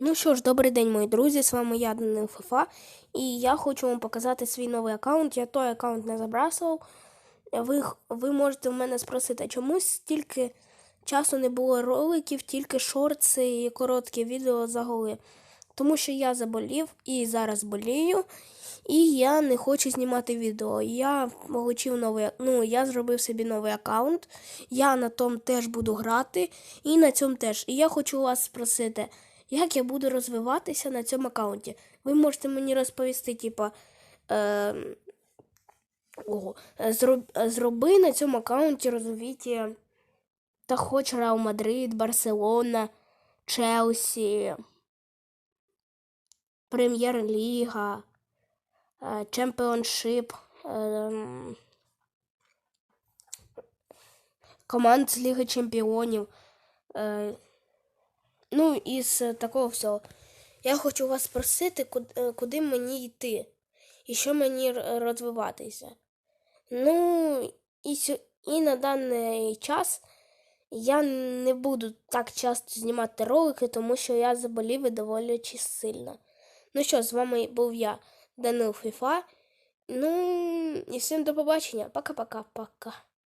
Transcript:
Ну що ж, добрий день, мої друзі. З вами я, Данил ФФА, і я хочу вам показати свій новий аккаунт. Я той аккаунт не забрасував. Ви, ви можете в мене спросити, чому стільки часу не було роликів, тільки шорти і короткі відео заголи. Тому що я заболів і зараз болію, і я не хочу знімати відео. Я получив новий, ну, я зробив собі новий аккаунт. Я на тому теж буду грати, і на цьому теж. І я хочу вас спросити, як я буду розвиватися на цьому аккаунті. Ви можете мені розповісти, типа. Е, ого, зроб, зроби на цьому аккаунті розвиття та хоч Реал Мадрид, Барселона, Челсі, Прем'єр-ліга, е, Чемпіоншип, ем, команд з Ліги Чемпіонів. Е, Ну, із е, такого всього. Я хочу вас спросити, куди, куди мені йти і що мені розвиватися. Ну, і, і на даний час я не буду так часто знімати ролики, тому що я заболів і доволі чи сильно. Ну що, з вами був я, Данил Фіфа. Ну, і всім до побачення. Пока-пока-пока.